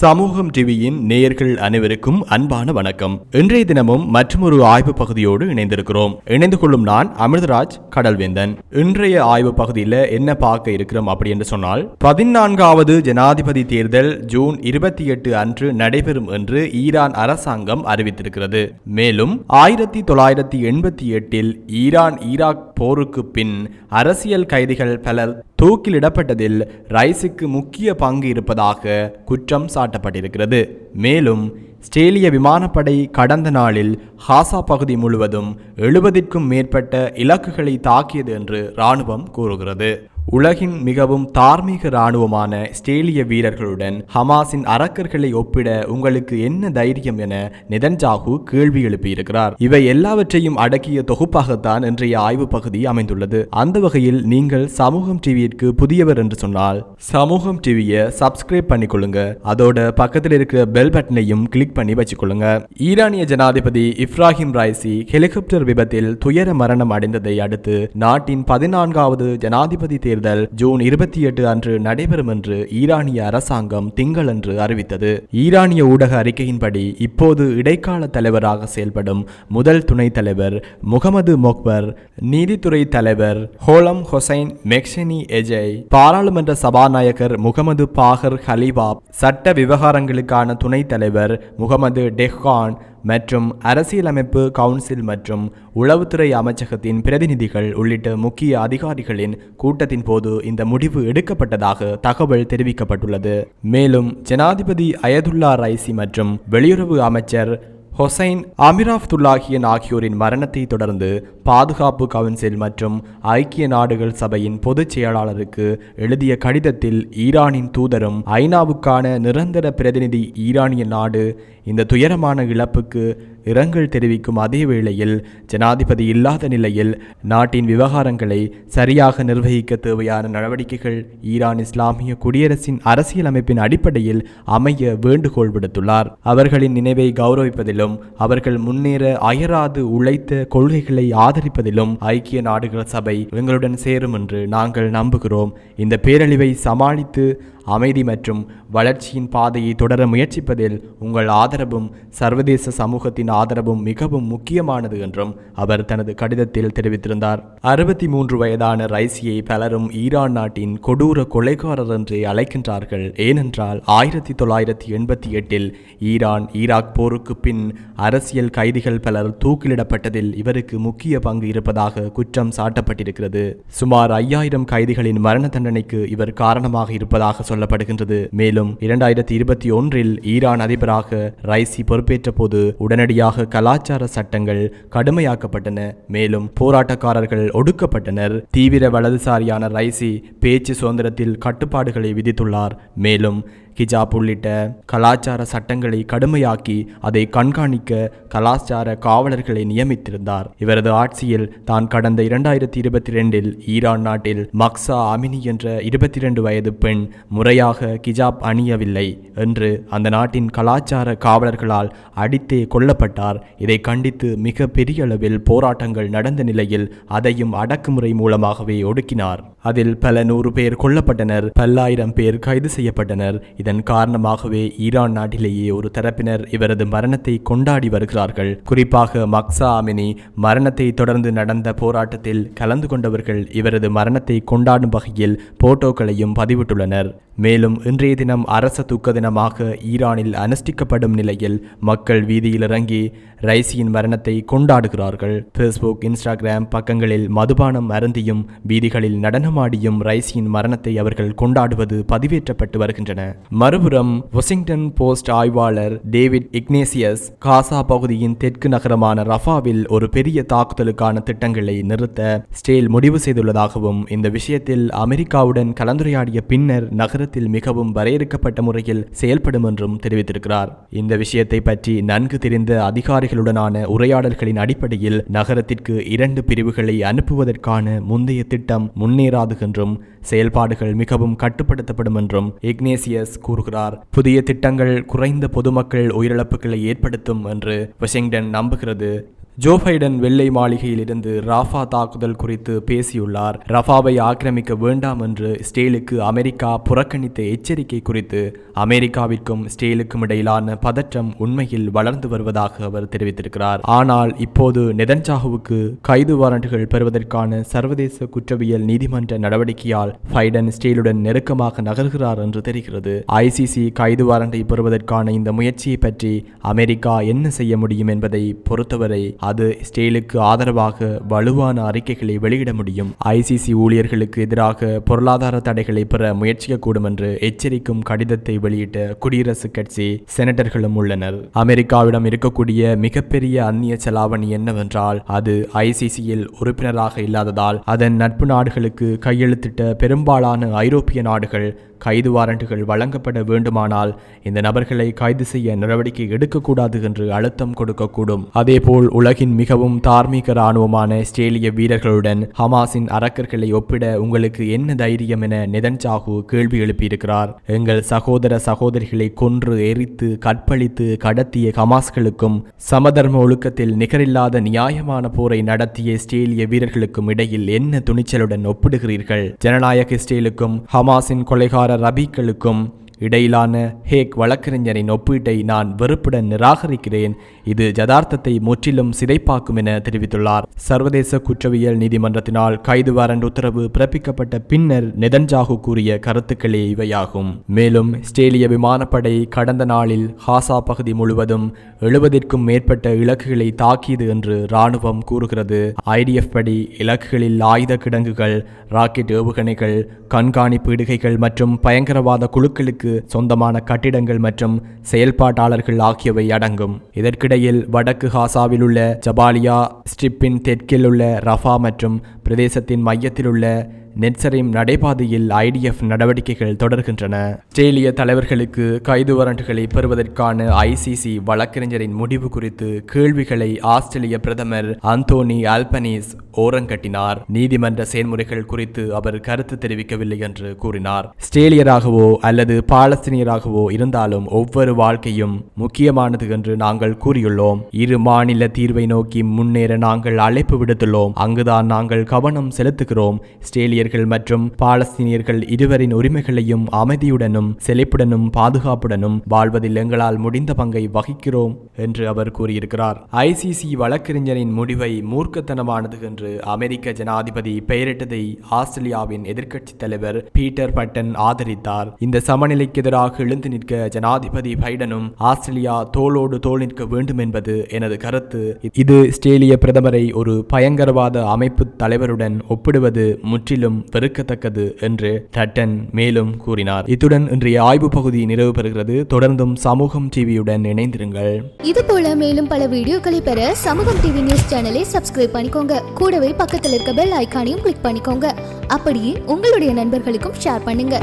சமூகம் டிவியின் நேயர்கள் அனைவருக்கும் அன்பான வணக்கம். இன்றைய தினமும் மற்றொரு ஆய்வு பகுதியோடு இணைந்திருக்கிறோம். இணைந்து கொள்ளும் நான் அமிர்தராஜ் கடல்வேந்தன். இன்றைய ஆய்வு பகுதியில் என்ன பார்க்க இருக்கிறோம் அப்படி என்று சொன்னால் பதினான்காவது ஜனாதிபதி தேர்தல் ஜூன் இருபத்தி எட்டு அன்று நடைபெறும் என்று ஈரான் அரசாங்கம் அறிவித்திருக்கிறது. மேலும் ஆயிரத்தி தொள்ளாயிரத்தி எண்பத்தி எட்டில் ஈரான் ஈராக் போருக்கு பின் அரசியல் கைதிகள் பலர் தூக்கிலிடப்பட்டதில் ரைஸுக்கு முக்கிய பங்கு இருப்பதாக குற்றம் சாட்டப்பட்டிருக்கிறது. மேலும் ஸ்டேலிய விமானப்படை கடந்த நாளில் ஹாசா பகுதி முழுவதும் எழுபதிற்கும் மேற்பட்ட இலக்குகளை தாக்கியது என்று இராணுவம் கூறுகிறது. உலகின் மிகவும் தார்மீக இராணுவமான ஸ்டேலிய வீரர்களுடன் ஹமாஸின் அரக்கர்களை ஒப்பிட உங்களுக்கு என்ன தைரியம் என நிதன்ஜாகு கேள்வி எழுப்பியிருக்கிறார். இவை எல்லாவற்றையும் அடக்கிய தொகுப்பாகத்தான் இன்றைய ஆய்வு பகுதி அமைந்துள்ளது. அந்த வகையில் நீங்கள் சமூகம் டிவியிற்கு புதியவர் என்று சொன்னால் சமூகம் டிவியை சப்ஸ்கிரைப் பண்ணிக்கொள்ளுங்க. அதோட பக்கத்தில் இருக்கிற பெல் பட்டனையும் கிளிக் பண்ணி வச்சுக்கொள்ளுங்க. ஈரானிய ஜனாதிபதி இப்ராஹிம் ரைசி ஹெலிகாப்டர் விபத்தில் துயர மரணம் அடைந்ததை அடுத்து நாட்டின் பதினான்காவது ஜனாதிபதி தேர்தல் ஜூன் இருபத்தி எட்டு அன்று நடைபெறும் என்று ஈரானிய அரசாங்கம் திங்களன்று அறிவித்தது. ஈரானிய ஊடக அறிக்கையின்படி இப்போது இடைக்கால தலைவராக செயல்படும் முதல் துணைத் தலைவர் முகமது மொக்பர் நீதித்துறை தலைவர் ஹோலம் ஹொசைன் மெக்ஷனி எஜய் பாராளுமன்ற சபாநாயகர் முகமது பாகர் ஹலிபாப் சட்ட விவகாரங்களுக்கான துணைத் தலைவர் முகமது டெஹ்கான் மற்றும் அரசியலமைப்பு கவுன்சில் மற்றும் உளவுத்துறை அமைச்சகத்தின் பிரதிநிதிகள் உள்ளிட்ட முக்கிய அதிகாரிகளின் கூட்டத்தின் போது இந்த முடிவு எடுக்கப்பட்டதாக தகவல் தெரிவிக்கப்பட்டுள்ளது. மேலும் ஜனாதிபதி அயதுல்லா ரைசி மற்றும் வெளியுறவு அமைச்சர் ஹொசைன் அமிராஃப்துல்லாஹியன் ஆகியோரின் மரணத்தை தொடர்ந்து பாதுகாப்பு கவுன்சில் மற்றும் ஐக்கிய நாடுகள் சபையின் பொதுச் செயலாளருக்கு எழுதிய கடிதத்தில் ஈரானின் தூதரும் ஐநாவுக்கான நிரந்தர பிரதிநிதி ஈரானிய நாடு இந்த துயரமான இழப்புக்கு இரங்கல் தெரிவிக்கும் அதே வேளையில் ஜனாதிபதி இல்லாத நிலையில் நாட்டின் விவகாரங்களை சரியாக நிர்வகிக்க தேவையான நடவடிக்கைகள் ஈரான் இஸ்லாமிய குடியரசின் அரசியலமைப்பின் அடிப்படையில் அமைய வேண்டுகோள் விடுத்துள்ளார். அவர்களின் நினைவை கௌரவிப்பதிலும் அவர்கள் முன்னேற அயராது உழைத்த கொள்கைகளை ஆதரிப்பதிலும் ஐக்கிய நாடுகள் சபை எங்களுடன் சேரும் என்று நாங்கள் நம்புகிறோம். இந்த பேரழிவை சமாளித்து அமைதி மற்றும் வளர்ச்சியின் பாதையை தொடர முயற்சிப்பதில் உங்கள் ஆதரவும் சர்வதேச சமூகத்தின் ஆதரவும் மிகவும் முக்கியமானது என்றும் அவர் தனது கடிதத்தில் தெரிவித்திருந்தார். அறுபத்தி மூன்று வயதான ரைசியை பலரும் ஈரான் நாட்டின் கொடூர கொலைகாரர் என்றே அழைக்கின்றார்கள். ஏனென்றால் ஆயிரத்தி தொள்ளாயிரத்தி எண்பத்தி எட்டில் ஈரான் ஈராக் போருக்கு பின் அரசியல் கைதிகள் பலர் தூக்கிலிடப்பட்டதில் இவருக்கு முக்கிய பங்கு இருப்பதாக குற்றம் சாட்டப்பட்டிருக்கிறது. சுமார் ஐயாயிரம் கைதிகளின் மரண தண்டனைக்கு இவர் காரணமாக இருப்பதாக சொல்லப்படுகின்றது. மேலும் இரண்டாயிரத்தி இருபத்தி ஒன்றில் ஈரான் அதிபராக ரைசி பொறுப்பேற்ற போது உடனடியாக கலாச்சார சட்டங்கள் கடுமையாக்கப்பட்டன. மேலும் போராட்டக்காரர்கள் ஒடுக்கப்பட்டனர். தீவிர வலதுசாரியான ரைசி பேச்சு சுதந்திரத்தில் கட்டுப்பாடுகளை விதித்துள்ளார். மேலும் ஹிஜாப் உள்ளிட்ட கலாச்சார சட்டங்களை கடுமையாக்கி அதை கண்காணிக்க கலாச்சார காவலர்களை நியமித்திருந்தார். இவரது ஆட்சியில் தான் கடந்த இரண்டாயிரத்தி இருபத்தி ரெண்டில் ஈரான் நாட்டில் மக்சா அமினி என்ற இருபத்தி ரெண்டு வயது பெண் முறையாக கிஜாப் அணியவில்லை என்று அந்த நாட்டின் கலாச்சார காவலர்களால் அடித்தே கொல்லப்பட்டார். இதை கண்டித்து மிக பெரிய அளவில் போராட்டங்கள் நடந்த நிலையில் அதையும் அடக்குமுறை மூலமாகவே ஒடுக்கினார். அதில் பல நூறு பேர் கொல்லப்பட்டனர் பல்லாயிரம் பேர் கைது செய்யப்பட்டனர். இதன் காரணமாகவே ஈரான் நாட்டிலேயே ஒரு தரப்பினர் இவரது மரணத்தை கொண்டாடி வருகிறார்கள். குறிப்பாக மக்சா அமினி மரணத்தை தொடர்ந்து நடந்த போராட்டத்தில் கலந்து கொண்டவர்கள் இவரது மரணத்தை கொண்டாடும் வகையில் போட்டோக்களையும் பதிவிட்டுள்ளனர். மேலும் இன்றைய தினம் அரச தூக்க தினமாக ஈரானில் அனுஷ்டிக்கப்படும் நிலையில் மக்கள் வீதியில் இறங்கி ரைசியின் மரணத்தை கொண்டாடுகிறார்கள். ஃபேஸ்புக் இன்ஸ்டாகிராம் பக்கங்களில் மதுபானம் அருந்தியும் வீதிகளில் நடனமாடியும் ரைசியின் மரணத்தை அவர்கள் கொண்டாடுவது பதிவேற்றப்பட்டு வருகின்றன. மறுபுறம் வாஷிங்டன் போஸ்ட் ஆய்வாளர் டேவிட் இக்னேசியஸ் காசா பகுதியின் தெற்கு நகரமான ரஃபாவில் ஒரு பெரிய தாக்குதலுக்கான திட்டங்களை நிறுத்த ஸ்டேல் முடிவு செய்துள்ளதாகவும் இந்த விஷயத்தில் அமெரிக்காவுடன் கலந்துரையாடிய பின்னர் நகர நகரத்தில் மிகவும் வரையறுக்கப்பட்ட முறையில் செயல்படும் என்றும் தெரிவித்திருக்கிறார். இந்த விஷயத்தை பற்றி நன்கு தெரிந்த அதிகாரிகளுடனான உரையாடல்களின் அடிப்படையில் நகரத்திற்கு இரண்டு பிரிவுகளை அனுப்புவதற்கான முந்தைய திட்டம் முன்னேறாது என்றும் செயல்பாடுகள் மிகவும் கட்டுப்படுத்தப்படும் என்றும் இக்னேசியஸ் கூறுகிறார். புதிய திட்டங்கள் குறைந்த பொதுமக்கள் உயிரிழப்புகளை ஏற்படுத்தும் என்று வாஷிங்டன் நம்புகிறது. ஜோ பைடன் வெள்ளை மாளிகையில் இருந்து ராஃபா தாக்குதல் குறித்து பேசியுள்ளார். ரஃபாவை ஆக்கிரமிக்க வேண்டாம் என்று ஸ்டேலுக்கு அமெரிக்கா புறக்கணித்த எச்சரிக்கை குறித்து அமெரிக்காவிற்கும் ஸ்டேலுக்கும் இடையிலான பதற்றம் உண்மையில் வளர்ந்து வருவதாக அவர் தெரிவித்திருக்கிறார். ஆனால் இப்போது நெதன்சாகுவுக்கு கைது வாரண்டுகள் பெறுவதற்கான சர்வதேச குற்றவியல் நீதிமன்ற நடவடிக்கையால் பைடன் ஸ்டேலுடன் நெருக்கமாக நகர்கிறார் என்று தெரிகிறது. ஐசிசி கைது வாரண்டை பெறுவதற்கான இந்த முயற்சியை பற்றி அமெரிக்கா என்ன செய்ய முடியும் என்பதை பொறுத்தவரை அது ஸ்டேலுக்கு ஆதரவாக வலுவான அறிக்கைகளை வெளியிட முடியும். ஐசிசி ஊழியர்களுக்கு எதிராக பொருளாதார தடைகளை பெற முயற்சிக்கக்கூடும் என்று எச்சரிக்கும் கடிதத்தை வெளியிட்ட குடியரசுக் கட்சி செனட்டர்களும் உள்ளனர். அமெரிக்காவிடம் இருக்கக்கூடிய மிகப்பெரிய அந்நிய செலாவணி என்னவென்றால் அது ஐசிசியில் உறுப்பினராக இல்லாததால் அதன் நட்பு நாடுகளுக்கு கையெழுத்திட்ட பெரும்பாலான ஐரோப்பிய நாடுகள் கைது வாரண்டுகள் வழங்கப்பட வேண்டுமானால் இந்த நபர்களை கைது செய்ய நடவடிக்கை எடுக்கக்கூடாது என்று அழுத்தம் கொடுக்கக்கூடும். அதேபோல் உலகின் மிகவும் தார்மீக இராணுவமான ஸ்டேலிய வீரர்களுடன் ஹமாஸின் அரக்கர்களை ஒப்பிட உங்களுக்கு என்ன தைரியம் என நெதன்சாகு கேள்வி எழுப்பியிருக்கிறார். எங்கள் சகோதர சகோதரிகளை கொன்று எரித்து கற்பழித்து கடத்திய ஹமாஸ்களுக்கும் சமதர்ம ஒழுக்கத்தில் நிகரில்லாத நியாயமான போரை நடத்திய ஸ்டேலிய வீரர்களுக்கும் இடையில் என்ன துணிச்சலுடன் ஒப்பிடுகிறீர்கள்? ஜனநாயக ஸ்டேலுக்கும் ஹமாஸின் கொலைகார ரபிக்களுக்கும் இடையிலான ஹேக் வழக்கறிஞரின் ஒப்பீட்டை நான் வெறுப்புடன் நிராகரிக்கிறேன். இது ஜதார்த்தத்தை முற்றிலும் சிதைப்பாக்கும் என தெரிவித்துள்ளார். சர்வதேச குற்றவியல் நீதிமன்றத்தினால் கைது வாரண்ட் உத்தரவு பிறப்பிக்கப்பட்ட பின்னர் நெதன்ஜாகு கூறிய கருத்துக்களே இவையாகும். மேலும் ஸ்டேலிய விமானப்படை கடந்த நாளில் ஹாசா பகுதி முழுவதும் எழுபதிற்கும் மேற்பட்ட இலக்குகளை தாக்கியது என்று ராணுவம் கூறுகிறது. ஐடிஎஃப் படி இலக்குகளில் ஆயுத கிடங்குகள் ராக்கெட் ஏவுகணைகள் கண்காணிப்பு இடுகைகள் மற்றும் பயங்கரவாத குழுக்களுக்கு சொந்தமான கட்டிடங்கள் மற்றும் செயல்பாட்டாளர்கள் ஆகியவை அடங்கும். இதற்கிடையில் வடக்கு ஹாசாவில் உள்ள ஜபாலியா ஸ்ட்ரிப்பின் தெற்கில் உள்ள ரஃபா மற்றும் பிரதேசத்தின் மையத்தில் உள்ள நெட்சரிம் நடைபாதையில் ஐடிஎஃப் நடவடிக்கைகள் தொடர்கின்றன. ஆஸ்திரேலிய தலைவர்களுக்கு கைது வாரண்டுகளை பெறுவதற்கான ஐசிசி வழக்கறிஞரின் முடிவு குறித்து கேள்விகளை ஆஸ்திரேலிய பிரதமர் அந்தோனி ஆல்பனீஸ் ஓரங்கட்டினார். நீதிமன்ற செயல்முறைகள் குறித்து அவர் கருத்து தெரிவிக்கவில்லை என்று கூறினார். ஸ்டேலியராகவோ அல்லது பாலஸ்தீனியராகவோ இருந்தாலும் ஒவ்வொரு வாழ்க்கையும் முக்கியமானது என்று நாங்கள் கூறியுள்ளோம். இரு மாநில தீர்வை நோக்கி முன்னேற நாங்கள் அழைப்பு விடுத்துள்ளோம். அங்குதான் நாங்கள் கவனம் செலுத்துகிறோம். இஸ்ரேலியர்கள் மற்றும் பாலஸ்தீனியர்கள் இருவரின் உரிமைகளையும் அமைதியுடனும் செழிப்புடனும் பாதுகாப்புடனும் வாழ்வதில் எங்களால் முடிந்த பங்கை வகிக்கிறோம் என்று அவர் கூறியிருக்கிறார். ஐசிசி வழக்கறிஞரின் முடிவை மூர்க்கத்தனமானது என்று அமெரிக்க ஜனாதிபதி பெயரிட்டதை ஆஸ்திரேலியாவின் எதிர்க்கட்சி தலைவர் பீட்டர் பட்டன் ஆதரித்தார். இந்த சமநிலைக்கு எதிராக எழுந்து நிற்க ஜனாதிபதி பைடனும் ஆஸ்திரேலியா தோளோடு தோள் நிற்க வேண்டும் என்பது எனது கருத்து. இது ஸ்டேலிய பிரதமரை ஒரு பயங்கரவாத அமைப்பு தலைவருடன் ஒப்பிடுவது முற்றிலும் வெறுக்கத்தக்கது என்று டட்டன் மேலும் கூறினார். இத்துடன் இன்றைய ஆய்வு பகுதி நிறைவு பெறுகிறது. தொடர்ந்தும் சமூகம் டிவியுடன் இணைந்திருங்கள். இது போல மேலும் பல வீடியோக்களை பெற சமூகம் டிவி நியூஸ் சேனலை சப்ஸ்கிரைப் பண்ணிக்கோங்க. கூடவே பக்கத்தில் இருக்க பெல் ஐகானையும் கிளிக் பண்ணிக்கோங்க. அப்படியே உங்களுடைய நண்பர்களுக்கும் ஷேர் பண்ணுங்க.